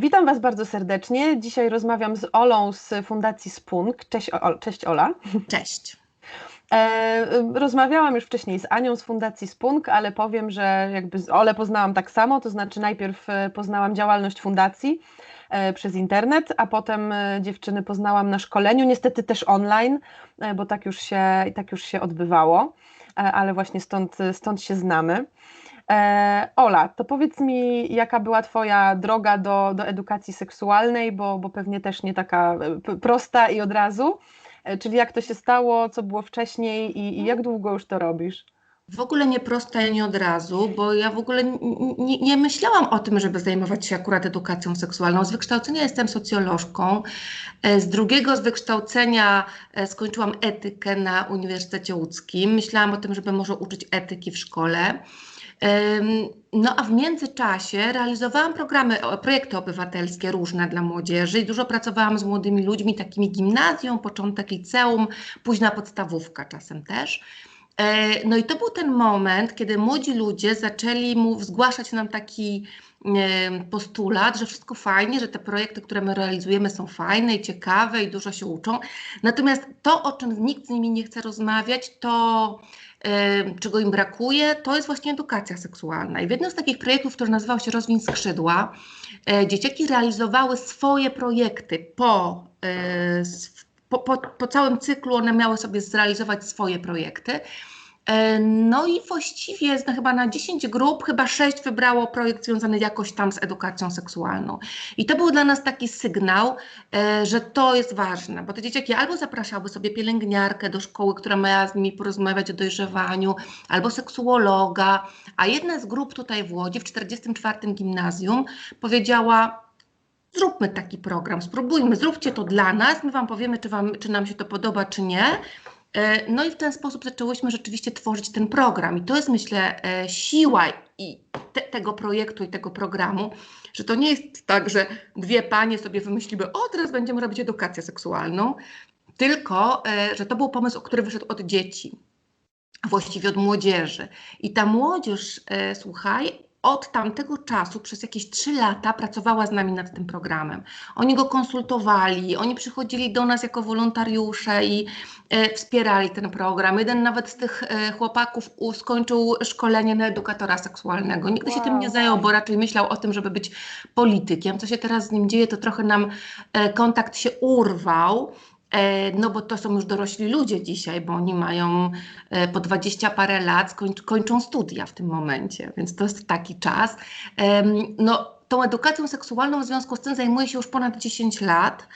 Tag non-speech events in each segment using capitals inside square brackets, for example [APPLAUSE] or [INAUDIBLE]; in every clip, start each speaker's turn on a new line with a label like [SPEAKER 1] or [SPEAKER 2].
[SPEAKER 1] Witam Was bardzo serdecznie. Dzisiaj rozmawiam z Olą z Fundacji Spunk. Cześć, o, cześć Ola.
[SPEAKER 2] Cześć.
[SPEAKER 1] E, rozmawiałam już wcześniej z Anią z Fundacji Spunk, ale powiem, że jakby z Olę poznałam tak samo, to znaczy najpierw e, poznałam działalność fundacji e, przez internet, a potem dziewczyny poznałam na szkoleniu, niestety też online, bo tak już się, tak już się odbywało, ale właśnie stąd, stąd się znamy. E, Ola, to powiedz mi, jaka była Twoja droga do, do edukacji seksualnej, bo, bo pewnie też nie taka e, prosta i od razu. E, czyli jak to się stało, co było wcześniej i, i jak długo już to robisz?
[SPEAKER 2] W ogóle nie prosta i nie od razu, bo ja w ogóle nie, nie, myślałam o tym, żeby zajmować się akurat edukacją seksualną. Z wykształcenia jestem socjolożką. Z drugiego z wykształcenia skończyłam etykę na Uniwersytecie Łódzkim. Myślałam o tym, żeby może uczyć etyki w szkole. No a w międzyczasie realizowałam programy, projekty obywatelskie różne dla młodzieży i dużo pracowałam z młodymi ludźmi, takimi gimnazją, początek liceum, późna podstawówka czasem też. E, no i to był ten moment, kiedy młodzi ludzie zaczęli mu zgłaszać nam taki postulat, że wszystko fajnie, że te projekty, które my realizujemy są fajne i ciekawe i dużo się uczą. Natomiast to, o czym nikt z nimi nie chce rozmawiać, to czego im brakuje, to jest właśnie edukacja seksualna. I w jednym z takich projektów, który nazywał się Rozwiń Skrzydła, e, dzieciaki realizowały swoje projekty po, e, po, po, po całym cyklu, one miały sobie zrealizować swoje projekty. E, no i właściwie no chyba na 10 grup, chyba 6 wybrało projekt związany jakoś tam z edukacją seksualną. I to był dla nas taki sygnał, e, że to jest ważne, bo te dzieciaki albo zapraszały sobie pielęgniarkę do szkoły, która miała z nimi porozmawiać o dojrzewaniu, albo seksuologa, a jedna z grup tutaj w Łodzi, w 44 gimnazjum, powiedziała, zróbmy taki program, spróbujmy, zróbcie to dla nas, my Wam powiemy, czy, wam, czy nam się to podoba, czy nie. E, no i w ten sposób zaczęłyśmy rzeczywiście tworzyć ten program. I to jest, myślę, e, siła i te, tego projektu i tego programu, że to nie jest tak, że dwie panie sobie wymyśliły, o teraz będziemy robić edukację seksualną, tylko e, że to był pomysł, który wyszedł od dzieci, właściwie od młodzieży. I ta młodzież, słuchaj, od tamtego czasu przez jakieś trzy lata pracowała z nami nad tym programem. Oni go konsultowali, oni przychodzili do nas jako wolontariusze i e, wspierali ten program. Jeden nawet z tych e, chłopaków u, skończył szkolenie na edukatora seksualnego. Nigdy wow. się tym nie zajął, bo raczej myślał o tym, żeby być politykiem. Co się teraz z nim dzieje, to trochę nam e, kontakt się urwał. E, no bo to są już dorośli ludzie dzisiaj, bo oni mają e, po dwadzieścia parę lat, kończą studia w tym momencie, więc to jest taki czas. No, tą edukacją seksualną w związku z tym zajmuję się już ponad 10 lat.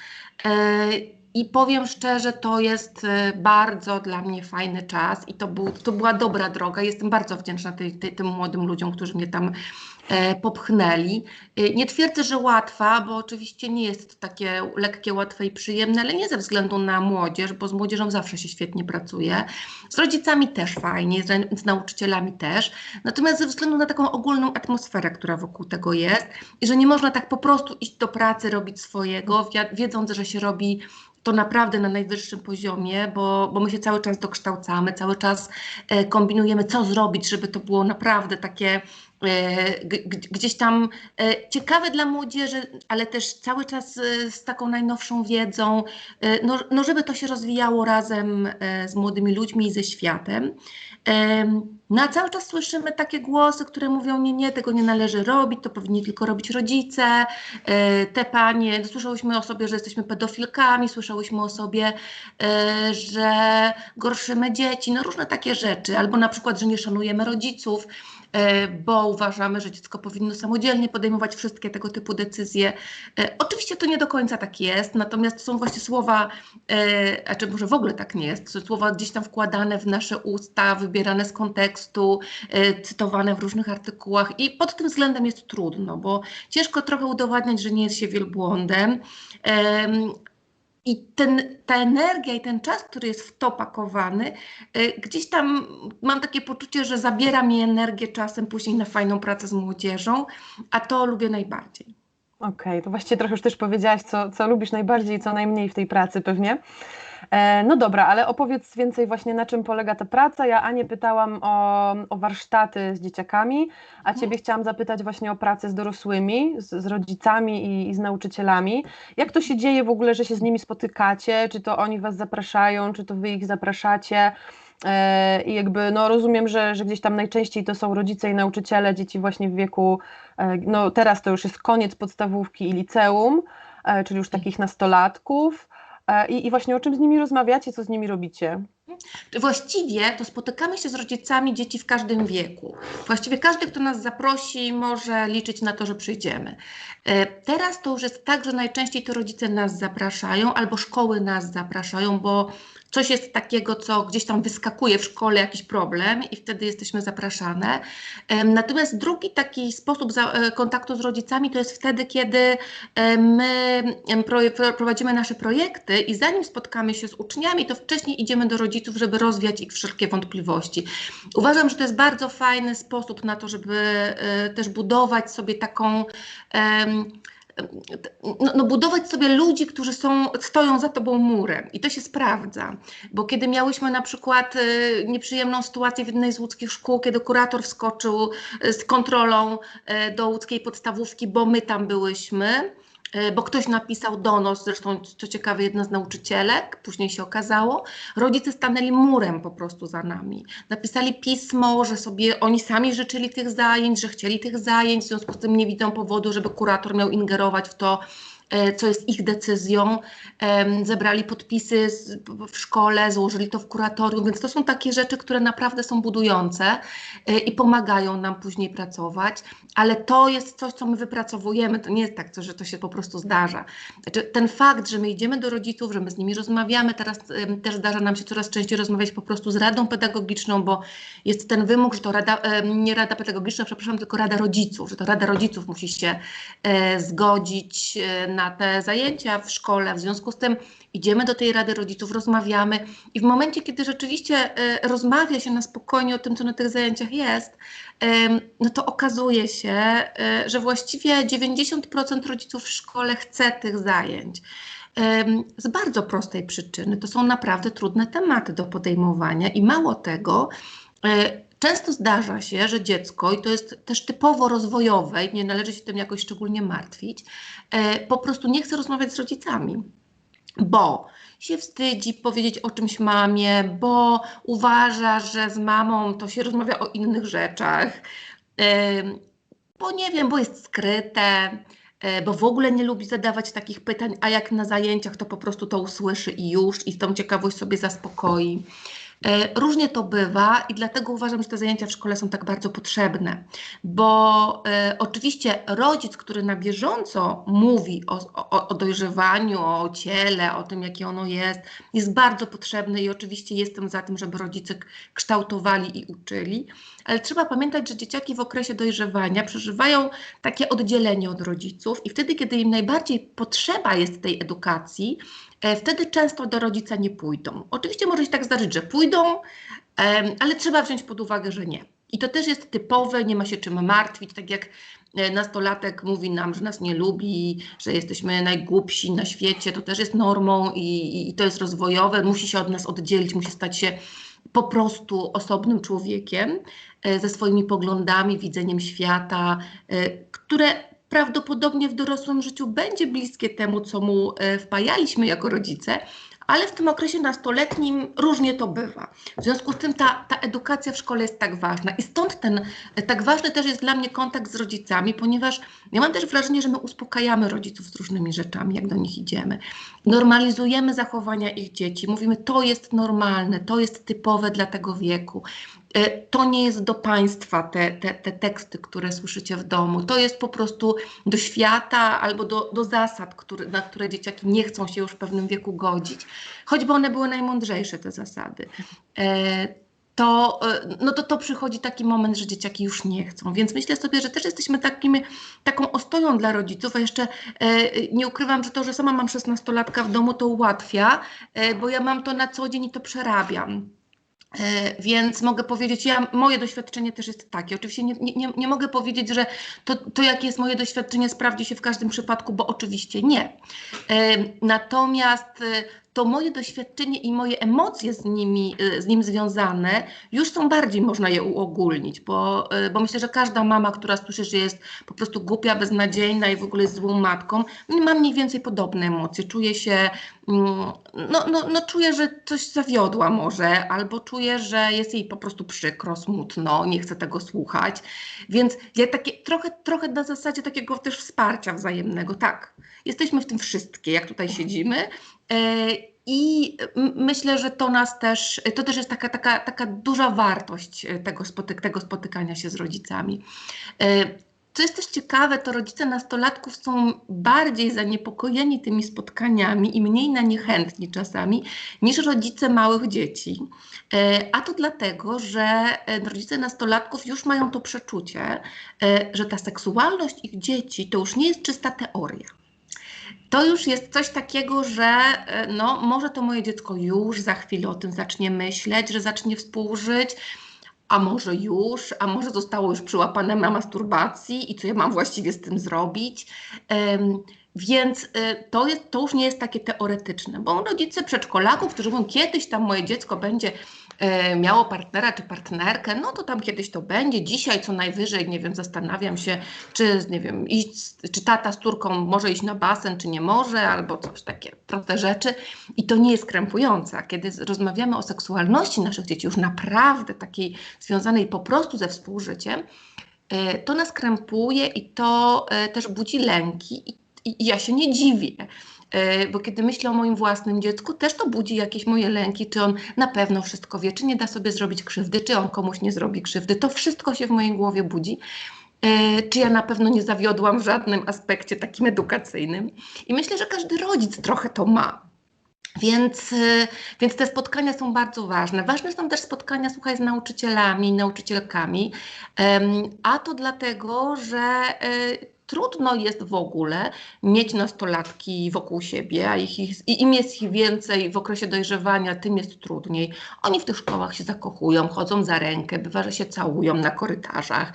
[SPEAKER 2] E, I powiem szczerze, to jest bardzo dla mnie fajny czas i to, był, to była dobra droga. Jestem bardzo wdzięczna tej, tej, tym młodym ludziom, którzy mnie tam popchnęli. E, nie twierdzę, że łatwa, bo oczywiście nie jest to takie lekkie, łatwe i przyjemne, ale nie ze względu na młodzież, bo z młodzieżą zawsze się świetnie pracuje. Z rodzicami też fajnie, z, nauczycielami też. Natomiast ze względu na taką ogólną atmosferę, która wokół tego jest i że nie można tak po prostu iść do pracy, robić swojego, wiedząc, że się robi to naprawdę na najwyższym poziomie, bo, bo my się cały czas dokształcamy, cały czas e, kombinujemy, co zrobić, żeby to było naprawdę takie E, gdzieś tam e, ciekawe dla młodzieży, ale też cały czas e, z taką najnowszą wiedzą, no, no żeby to się rozwijało razem z młodymi ludźmi i ze światem. No a cały czas słyszymy takie głosy, które mówią, nie, nie, tego nie należy robić, to powinni tylko robić rodzice, te panie, słyszałyśmy o sobie, że jesteśmy pedofilkami, słyszałyśmy o sobie, że gorszymy dzieci, no różne takie rzeczy, albo na przykład, że nie szanujemy rodziców. E, bo uważamy, że dziecko powinno samodzielnie podejmować wszystkie tego typu decyzje. E, oczywiście to nie do końca tak jest, natomiast są właśnie słowa, e, a czy może w ogóle tak nie jest, słowa gdzieś tam wkładane w nasze usta, wybierane z kontekstu, cytowane w różnych artykułach i pod tym względem jest trudno, bo ciężko trochę udowadniać, że nie jest się wielbłądem. I ten, ta energia i ten czas, który jest w to pakowany, y, gdzieś tam mam takie poczucie, że zabiera mi energię czasem później na fajną pracę z młodzieżą, a to lubię najbardziej.
[SPEAKER 1] Okej, to właściwie trochę już też powiedziałaś, co, co lubisz najbardziej i co najmniej w tej pracy pewnie. E, no dobra, ale opowiedz więcej właśnie na czym polega ta praca. Ja Anię pytałam o, o warsztaty z dzieciakami, a Ciebie chciałam zapytać właśnie o pracę z dorosłymi, z, z rodzicami i, i z nauczycielami. Jak to się dzieje w ogóle, że się z nimi spotykacie? Czy to oni Was zapraszają, czy to Wy ich zapraszacie? E, I jakby, no rozumiem, że, że gdzieś tam najczęściej to są rodzice i nauczyciele, dzieci właśnie w wieku, e, no teraz to już jest koniec podstawówki i liceum, czyli już takich nastolatków. I, I właśnie o czym z nimi rozmawiacie, co z nimi robicie?
[SPEAKER 2] Właściwie to spotykamy się z rodzicami dzieci w każdym wieku. Właściwie każdy, kto nas zaprosi, może liczyć na to, że przyjdziemy. Teraz to już jest tak, że najczęściej to rodzice nas zapraszają albo szkoły nas zapraszają, bo coś jest takiego, co gdzieś tam wyskakuje w szkole, jakiś problem i wtedy jesteśmy zapraszane. Natomiast drugi taki sposób e, kontaktu z rodzicami to jest wtedy, kiedy e, my prowadzimy nasze projekty i zanim spotkamy się z uczniami, to wcześniej idziemy do rodziców, żeby rozwiać ich wszelkie wątpliwości. Uważam, że to jest bardzo fajny sposób na to, żeby e, też budować sobie taką no, no, budować sobie ludzi, którzy są, stoją za tobą murem. I to się sprawdza, bo kiedy miałyśmy na przykład y, nieprzyjemną sytuację w jednej z łódzkich szkół, kiedy kurator wskoczył y, z kontrolą y, do łódzkiej podstawówki, bo my tam byłyśmy, bo ktoś napisał donos, zresztą co ciekawe, jedna z nauczycielek, później się okazało, rodzice stanęli murem po prostu za nami. Napisali pismo, że sobie oni sami życzyli tych zajęć, że chcieli tych zajęć, w związku z tym nie widzą powodu, żeby kurator miał ingerować w to, E, co jest ich decyzją. Zebrali podpisy w szkole, złożyli to w kuratorium, więc to są takie rzeczy, które naprawdę są budujące e, i pomagają nam później pracować, ale to jest coś, co my wypracowujemy. To nie jest tak, że to się po prostu zdarza. Znaczy, ten fakt, że my idziemy do rodziców, że my z nimi rozmawiamy, teraz też zdarza nam się coraz częściej rozmawiać po prostu z radą pedagogiczną, bo jest ten wymóg, że to rada, nie rada pedagogiczna, przepraszam, tylko rada rodziców, że to rada rodziców musi się e, zgodzić na na te zajęcia w szkole. W związku z tym idziemy do tej Rady Rodziców, rozmawiamy i w momencie, kiedy rzeczywiście e, rozmawia się na spokojnie o tym, co na tych zajęciach jest, no to okazuje się, e, że właściwie 90% rodziców w szkole chce tych zajęć. Z bardzo prostej przyczyny. To są naprawdę trudne tematy do podejmowania i mało tego, e, Często zdarza się, że dziecko, i to jest też typowo rozwojowe, i nie należy się tym jakoś szczególnie martwić, e, po prostu nie chce rozmawiać z rodzicami, bo się wstydzi powiedzieć o czymś mamie, bo uważa, że z mamą to się rozmawia o innych rzeczach, e, bo nie wiem, bo jest skryte, e, bo w ogóle nie lubi zadawać takich pytań, a jak na zajęciach to po prostu to usłyszy i już, i tą ciekawość sobie zaspokoi. E, różnie to bywa i dlatego uważam, że te zajęcia w szkole są tak bardzo potrzebne, bo e, oczywiście rodzic, który na bieżąco mówi o, o, o, dojrzewaniu, o ciele, o tym, jakie ono jest, jest bardzo potrzebny i oczywiście jestem za tym, żeby rodzice kształtowali i uczyli, ale trzeba pamiętać, że dzieciaki w okresie dojrzewania przeżywają takie oddzielenie od rodziców i wtedy, kiedy im najbardziej potrzeba jest tej edukacji, wtedy często do rodzica nie pójdą. Oczywiście może się tak zdarzyć, że pójdą, ale trzeba wziąć pod uwagę, że nie. I to też jest typowe, nie ma się czym martwić, tak jak e, nastolatek mówi nam, że nas nie lubi, że jesteśmy najgłupsi na świecie, to też jest normą i, i to jest rozwojowe, musi się od nas oddzielić, musi stać się po prostu osobnym człowiekiem e, ze swoimi poglądami, widzeniem świata, które prawdopodobnie w dorosłym życiu będzie bliskie temu, co mu e, wpajaliśmy jako rodzice, ale w tym okresie nastoletnim różnie to bywa. W związku z tym ta, ta edukacja w szkole jest tak ważna i stąd ten tak ważny też jest dla mnie kontakt z rodzicami, ponieważ ja mam też wrażenie, że my uspokajamy rodziców z różnymi rzeczami, jak do nich idziemy. Normalizujemy zachowania ich dzieci, mówimy to jest normalne, to jest typowe dla tego wieku. E, to nie jest do państwa te, te, te teksty, które słyszycie w domu. To jest po prostu do świata albo do, do zasad, który, na które dzieciaki nie chcą się już w pewnym wieku godzić, choćby one były najmądrzejsze, te zasady. E, to, e, no to, to przychodzi taki moment, że dzieciaki już nie chcą. Więc myślę sobie, że też jesteśmy takimi, taką ostoją dla rodziców, a jeszcze nie ukrywam, że to, że sama mam 16-latka w domu, to ułatwia, bo ja mam to na co dzień i to przerabiam. E, więc mogę powiedzieć, ja, moje doświadczenie też jest takie. Oczywiście nie, nie, nie mogę powiedzieć, że to, to, jakie jest moje doświadczenie, sprawdzi się w każdym przypadku, bo oczywiście nie. E, natomiast e, to moje doświadczenie i moje emocje z, nimi, z nim związane już są bardziej można je uogólnić, bo, bo myślę, że każda mama, która słyszy, że jest po prostu głupia, beznadziejna i w ogóle jest złą matką, ma mniej więcej podobne emocje. Czuje się Mm, no, no, no czuję, że coś zawiodła może, albo czuję, że jest jej po prostu przykro, smutno, nie chce tego słuchać. Więc ja takie trochę, trochę na zasadzie takiego też wsparcia wzajemnego. Tak, jesteśmy w tym wszystkie, jak tutaj siedzimy. E, I myślę, że to nas też, to też jest taka, taka, taka duża wartość tego, spotyk tego spotykania się z rodzicami. E, co jest też ciekawe, to rodzice nastolatków są bardziej zaniepokojeni tymi spotkaniami i mniej na nie chętni czasami niż rodzice małych dzieci. E, a to dlatego, że e, rodzice nastolatków już mają to przeczucie, e, że ta seksualność ich dzieci to już nie jest czysta teoria. To już jest coś takiego, że no, może to moje dziecko już za chwilę o tym zacznie myśleć, że zacznie współżyć, a może już, a może zostało już przyłapane na masturbacji i co ja mam właściwie z tym zrobić. Um, więc y, to, jest, to już nie jest takie teoretyczne, bo rodzice przedszkolaków, którzy mówią, kiedyś tam moje dziecko będzie E, miało partnera czy partnerkę, no to tam kiedyś to będzie. Dzisiaj co najwyżej, nie wiem, zastanawiam się, czy, nie wiem, iść, czy tata z córką może iść na basen, czy nie może, albo coś takie, proste rzeczy. I to nie jest krępujące. A kiedy rozmawiamy o seksualności naszych dzieci, już naprawdę takiej związanej po prostu ze współżyciem, e, to nas krępuje i to też budzi lęki. I, i ja się nie dziwię, E, bo kiedy myślę o moim własnym dziecku, też to budzi jakieś moje lęki, czy on na pewno wszystko wie, czy nie da sobie zrobić krzywdy, czy on komuś nie zrobi krzywdy. To wszystko się w mojej głowie budzi. E, czy ja na pewno nie zawiodłam w żadnym aspekcie takim edukacyjnym? I myślę, że każdy rodzic trochę to ma. Więc, e, więc te spotkania są bardzo ważne. Ważne są też spotkania, słuchaj, z nauczycielami, nauczycielkami, a to dlatego, że trudno jest w ogóle mieć nastolatki wokół siebie, a ich, i im jest ich więcej w okresie dojrzewania, tym jest trudniej. Oni w tych szkołach się zakochują, chodzą za rękę, bywa, że się całują na korytarzach,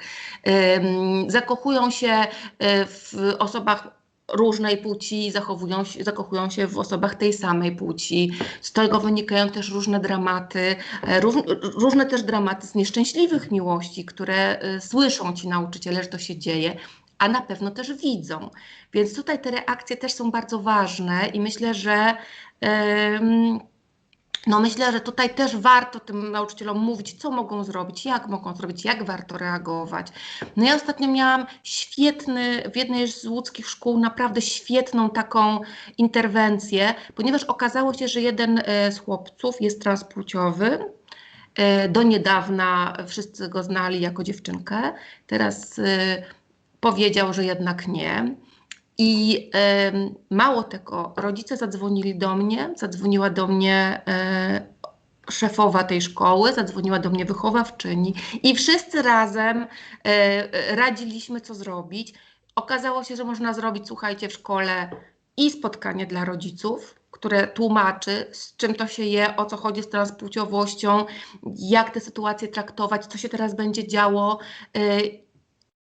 [SPEAKER 2] zakochują się e, w osobach różnej płci, zachowują zakochują się w osobach tej samej płci. Z tego wynikają też różne dramaty, e, róż, różne też dramaty z nieszczęśliwych miłości, które y, słyszą ci nauczyciele, że to się dzieje a na pewno też widzą. Więc tutaj te reakcje też są bardzo ważne i myślę, że. no myślę, że tutaj też warto tym nauczycielom mówić, co mogą zrobić, jak mogą zrobić, jak warto reagować. No ja ostatnio miałam świetny, w jednej z łódzkich szkół, naprawdę świetną taką interwencję, ponieważ okazało się, że jeden e, z chłopców jest transpłciowy, e, do niedawna wszyscy go znali jako dziewczynkę. Teraz e, powiedział, że jednak nie. I mało tego, rodzice zadzwonili do mnie, zadzwoniła do mnie y, szefowa tej szkoły, zadzwoniła do mnie wychowawczyni i wszyscy razem y, radziliśmy, co zrobić. Okazało się, że można zrobić, słuchajcie, w szkole i spotkanie dla rodziców, które tłumaczy, z czym to się je, o co chodzi z transpłciowością, jak te sytuacje traktować, co się teraz będzie działo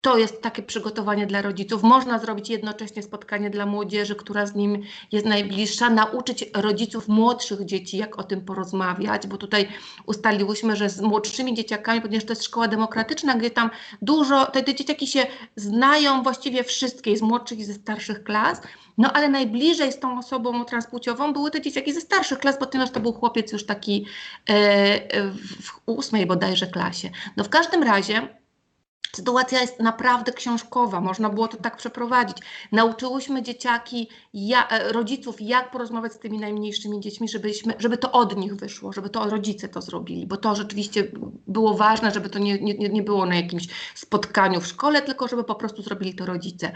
[SPEAKER 2] to jest takie przygotowanie dla rodziców. Można zrobić jednocześnie spotkanie dla młodzieży, która z nim jest najbliższa, nauczyć rodziców młodszych dzieci, jak o tym porozmawiać, bo tutaj ustaliłyśmy, że z młodszymi dzieciakami, ponieważ to jest szkoła demokratyczna, gdzie tam dużo, te, te dzieciaki się znają właściwie wszystkie, z młodszych i ze starszych klas, no ale najbliżej z tą osobą transpłciową były te dzieciaki ze starszych klas, ponieważ to był chłopiec już taki e, w ósmej bodajże klasie. No w każdym razie Sytuacja jest naprawdę książkowa, można było to tak przeprowadzić. Nauczyłyśmy dzieciaki, ja, e, rodziców, jak porozmawiać z tymi najmniejszymi dziećmi, żebyśmy, żeby to od nich wyszło, żeby to rodzice to zrobili, bo to rzeczywiście było ważne, żeby to nie, nie, nie było na jakimś spotkaniu w szkole, tylko żeby po prostu zrobili to rodzice.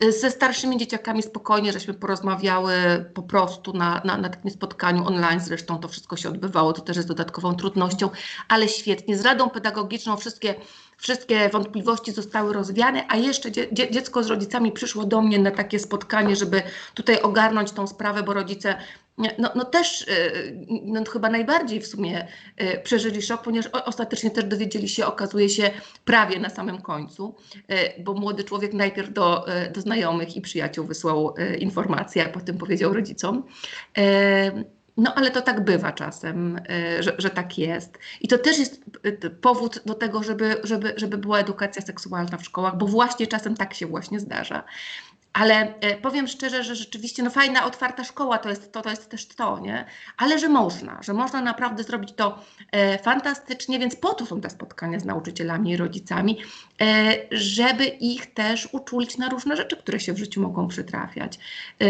[SPEAKER 2] E, ze starszymi dzieciakami spokojnie, żeśmy porozmawiały po prostu na, na, na takim spotkaniu online, zresztą to wszystko się odbywało, to też jest dodatkową trudnością, ale świetnie. Z Radą Pedagogiczną wszystkie wszystkie wątpliwości zostały rozwiane, a jeszcze dzie dziecko z rodzicami przyszło do mnie na takie spotkanie, żeby tutaj ogarnąć tą sprawę, bo rodzice no, no też no chyba najbardziej w sumie przeżyli szok, ponieważ ostatecznie też dowiedzieli się, okazuje się, prawie na samym końcu, bo młody człowiek najpierw do, do znajomych i przyjaciół wysłał informację, a potem powiedział rodzicom. No, ale to tak bywa czasem, że, że, tak jest. I to też jest powód do tego, żeby, żeby, żeby była edukacja seksualna w szkołach, bo właśnie czasem tak się właśnie zdarza. Ale e, powiem szczerze, że rzeczywiście no fajna, otwarta szkoła to jest to, to jest też to, nie? Ale że można, że można naprawdę zrobić to e, fantastycznie, więc po to są te spotkania z nauczycielami i rodzicami, e, żeby ich też uczulić na różne rzeczy, które się w życiu mogą przytrafiać. E,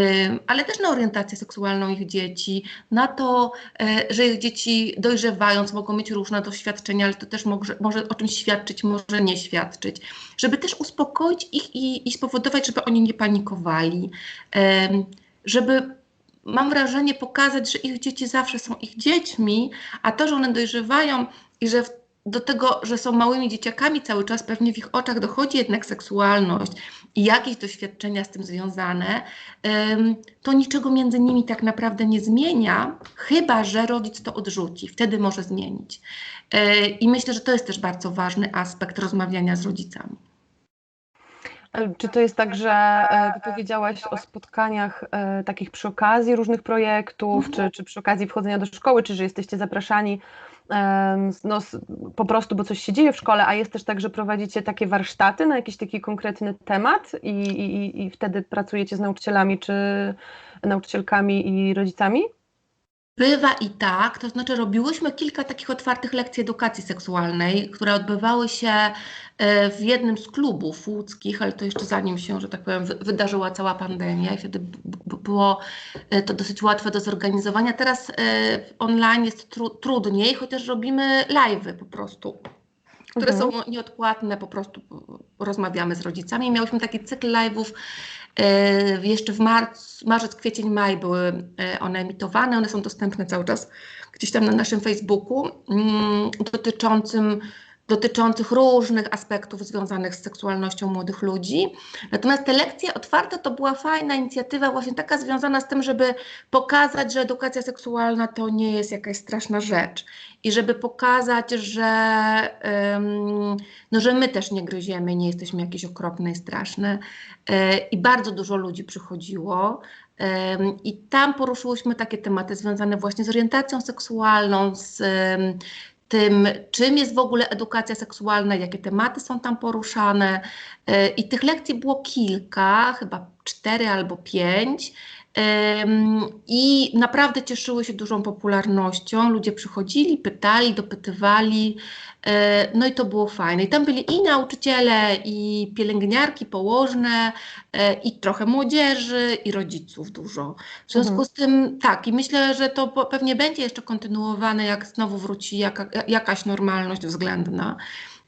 [SPEAKER 2] ale też na orientację seksualną ich dzieci, na to, e, że ich dzieci dojrzewając mogą mieć różne doświadczenia, ale to też może, może o czymś świadczyć, może nie świadczyć. Żeby też uspokoić ich i, i spowodować, żeby oni nie panikowali panikowali, żeby mam wrażenie pokazać, że ich dzieci zawsze są ich dziećmi, a to, że one dojrzewają i że do tego, że są małymi dzieciakami cały czas, pewnie w ich oczach dochodzi jednak seksualność i jakieś doświadczenia z tym związane, to niczego między nimi tak naprawdę nie zmienia, chyba że rodzic to odrzuci, wtedy może zmienić. E, I myślę, że to jest też bardzo ważny aspekt rozmawiania z rodzicami.
[SPEAKER 1] Czy to jest tak, że e, ty powiedziałaś o spotkaniach e, takich przy okazji różnych projektów, czy, czy przy okazji wchodzenia do szkoły, czy że jesteście zapraszani no, po prostu, bo coś się dzieje w szkole, a jest też tak, że prowadzicie takie warsztaty na jakiś taki konkretny temat i, i, i wtedy pracujecie z nauczycielami czy nauczycielkami i rodzicami?
[SPEAKER 2] Bywa i tak, to znaczy robiłyśmy kilka takich otwartych lekcji edukacji seksualnej, które odbywały się e, w jednym z klubów łódzkich, ale to jeszcze zanim się, że tak powiem, wydarzyła cała pandemia i wtedy było e, to dosyć łatwe do zorganizowania. Teraz e, online jest tru trudniej, chociaż robimy live'y po prostu które mhm. są nieodpłatne, po prostu rozmawiamy z rodzicami. Miałyśmy taki cykl live'ów jeszcze w marc, marzec, kwiecień, maj były e, one emitowane. One są dostępne cały czas gdzieś tam na naszym Facebooku mm, dotyczącym dotyczących różnych aspektów związanych z seksualnością młodych ludzi. Natomiast te lekcje otwarte to była fajna inicjatywa, właśnie taka związana z tym, żeby pokazać, że edukacja seksualna to nie jest jakaś straszna rzecz i żeby pokazać, że, no, że my też nie gryziemy, nie jesteśmy jakieś okropne i straszne. E, I bardzo dużo ludzi przychodziło. I tam poruszyłyśmy takie tematy związane właśnie z orientacją seksualną, z tym, czym jest w ogóle edukacja seksualna, jakie tematy są tam poruszane. E, I tych lekcji było kilka, chyba cztery albo pięć. I naprawdę cieszyły się dużą popularnością. Ludzie przychodzili, pytali, dopytywali. E, no i to było fajne. I tam byli i nauczyciele, i pielęgniarki, położne, e, i trochę młodzieży, i rodziców dużo. W związku mhm. z tym tak, i myślę, że to pewnie będzie jeszcze kontynuowane, jak znowu wróci jaka, jakaś normalność względna.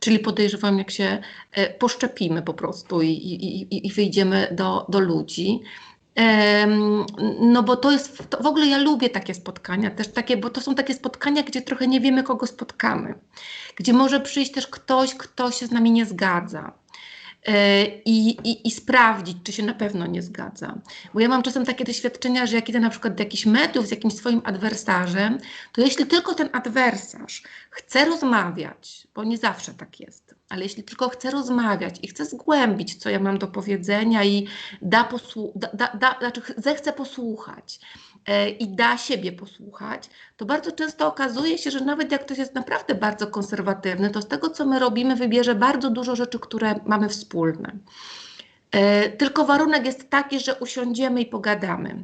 [SPEAKER 2] Czyli podejrzewam, jak się e, poszczepimy po prostu i, i, i wyjdziemy do, do ludzi. No bo to jest, to w ogóle ja lubię takie spotkania, też takie, bo to są takie spotkania, gdzie trochę nie wiemy, kogo spotkamy, gdzie może przyjść też ktoś, kto się z nami nie zgadza. E, I, i, i, sprawdzić, czy się na pewno nie zgadza. Bo ja mam czasem takie doświadczenia, że jak idę na przykład do jakichś mediów z jakimś swoim adwersarzem, to jeśli tylko ten adwersarz chce rozmawiać, bo nie zawsze tak jest, ale jeśli tylko chce rozmawiać i chce zgłębić, co ja mam do powiedzenia i da, posłu- da, da, da znaczy zechce posłuchać, i da siebie posłuchać, to bardzo często okazuje się, że nawet jak ktoś jest naprawdę bardzo konserwatywny, to z tego, co my robimy, wybierze bardzo dużo rzeczy, które mamy wspólne. E, tylko warunek jest taki, że usiądziemy i pogadamy.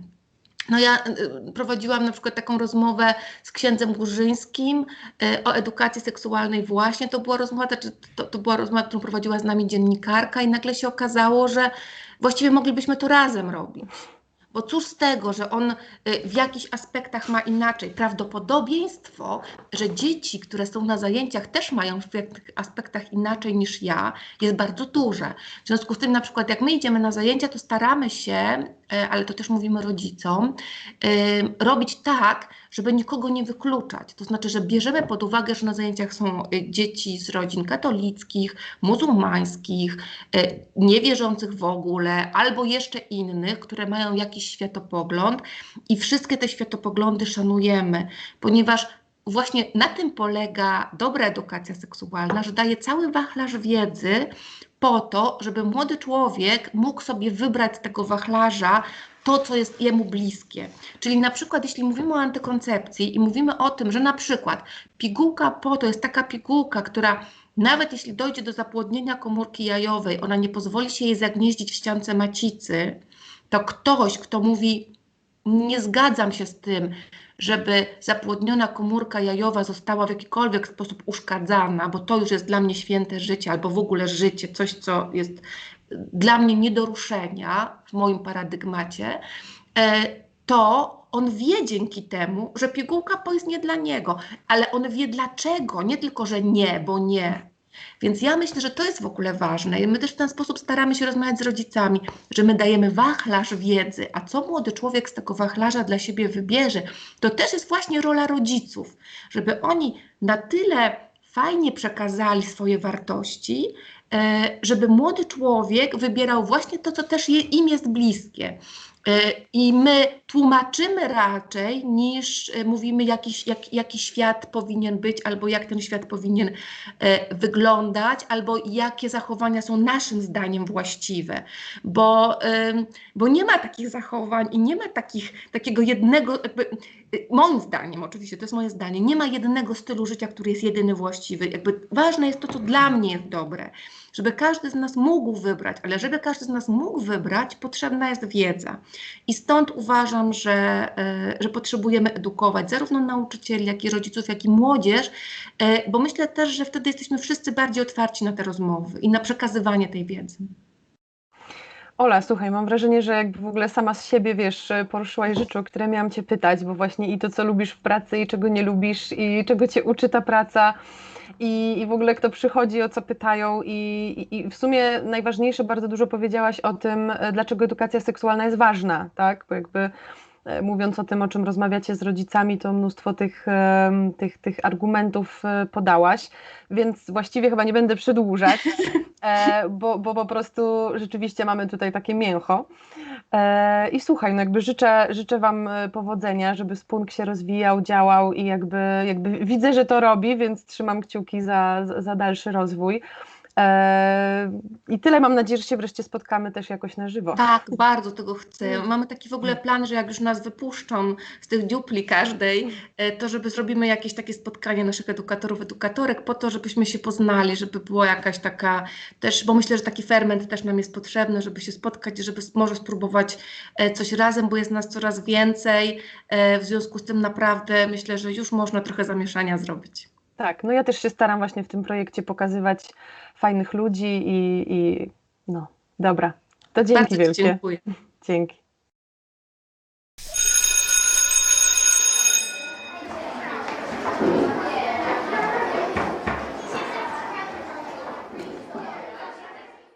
[SPEAKER 2] No ja e, prowadziłam na przykład taką rozmowę z księdzem Górzyńskim o edukacji seksualnej właśnie. To była rozmowa, to, to była rozmowa, którą prowadziła z nami dziennikarka i nagle się okazało, że właściwie moglibyśmy to razem robić. Bo cóż z tego, że on y, w jakichś aspektach ma inaczej? Prawdopodobieństwo, że dzieci, które są na zajęciach, też mają w tych aspektach inaczej niż ja, jest bardzo duże. W związku z tym, na przykład, jak my idziemy na zajęcia, to staramy się, y, ale to też mówimy rodzicom, y, robić tak, żeby nikogo nie wykluczać. To znaczy, że bierzemy pod uwagę, że na zajęciach są y, dzieci z rodzin katolickich, muzułmańskich, y, niewierzących w ogóle, albo jeszcze innych, które mają jakiś światopogląd i wszystkie te światopoglądy szanujemy, ponieważ właśnie na tym polega dobra edukacja seksualna, że daje cały wachlarz wiedzy po to, żeby młody człowiek mógł sobie wybrać z tego wachlarza to, co jest jemu bliskie. Czyli na przykład, jeśli mówimy o antykoncepcji i mówimy o tym, że na przykład pigułka po to jest taka pigułka, która nawet jeśli dojdzie do zapłodnienia komórki jajowej, ona nie pozwoli się jej zagnieździć w ściance macicy, to ktoś, kto mówi, nie zgadzam się z tym, żeby zapłodniona komórka jajowa została w jakikolwiek sposób uszkadzana, bo to już jest dla mnie święte życie, albo w ogóle życie, coś, co jest dla mnie nie do ruszenia w moim paradygmacie, e, to on wie dzięki temu, że pigułka jest nie dla niego, ale on wie dlaczego, nie tylko, że nie, bo nie. Więc ja myślę, że to jest w ogóle ważne i my też w ten sposób staramy się rozmawiać z rodzicami, że my dajemy wachlarz wiedzy, a co młody człowiek z tego wachlarza dla siebie wybierze, to też jest właśnie rola rodziców, żeby oni na tyle fajnie przekazali swoje wartości, żeby młody człowiek wybierał właśnie to, co też im jest bliskie. E, I my tłumaczymy raczej niż e, mówimy, jaki, jak, jaki świat powinien być, albo jak ten świat powinien e, wyglądać, albo jakie zachowania są naszym zdaniem właściwe. Bo, bo nie ma takich zachowań i nie ma takich, takiego jednego, jakby, moim zdaniem, oczywiście, to jest moje zdanie, nie ma jednego stylu życia, który jest jedyny właściwy. Jakby ważne jest to, co dla mnie jest dobre żeby każdy z nas mógł wybrać, ale żeby każdy z nas mógł wybrać, potrzebna jest wiedza. I stąd uważam, że, e, że potrzebujemy edukować zarówno nauczycieli, jak i rodziców, jak i młodzież, e, bo myślę też, że wtedy jesteśmy wszyscy bardziej otwarci na te rozmowy i na przekazywanie tej wiedzy.
[SPEAKER 1] Ola, słuchaj, mam wrażenie, że jakby w ogóle sama z siebie, wiesz, poruszyłaś rzeczy, o które miałam Cię pytać, bo właśnie i to, co lubisz w pracy, i czego nie lubisz, i czego Cię uczy ta praca, i, i w ogóle kto przychodzi, o co pytają i, i, i w sumie najważniejsze, bardzo dużo powiedziałaś o tym, dlaczego edukacja seksualna jest ważna, tak, bo jakby e, mówiąc o tym, o czym rozmawiacie z rodzicami, to mnóstwo tych, tych, tych argumentów e, podałaś, więc właściwie chyba nie będę przedłużać, [LAUGHS] e, bo, bo po prostu rzeczywiście mamy tutaj takie mięcho. I słuchaj, no jakby życzę, życzę Wam powodzenia, żeby Spunk się rozwijał, działał i jakby, jakby widzę, że to robi, więc trzymam kciuki za, za dalszy rozwój. I tyle mam nadzieję, że się wreszcie spotkamy też jakoś na żywo.
[SPEAKER 2] Tak, bardzo tego chcę. [LAUGHS] Mamy taki w ogóle plan, że jak już nas wypuszczą z tych dziupli każdej, e, to żeby zrobimy jakieś takie spotkanie naszych edukatorów, edukatorek, po to, żebyśmy się poznali, żeby była jakaś taka też, bo myślę, że taki ferment też nam jest potrzebny, żeby się spotkać, żeby może spróbować e, coś razem, bo jest nas coraz więcej. E, w związku z tym naprawdę myślę, że już można trochę zamieszania zrobić.
[SPEAKER 1] Tak, no ja też się staram właśnie w tym projekcie pokazywać fajnych ludzi i, i no, dobra. To dzięki
[SPEAKER 2] Bardzo
[SPEAKER 1] wielkie.
[SPEAKER 2] Dziękuję.
[SPEAKER 1] Dzięki.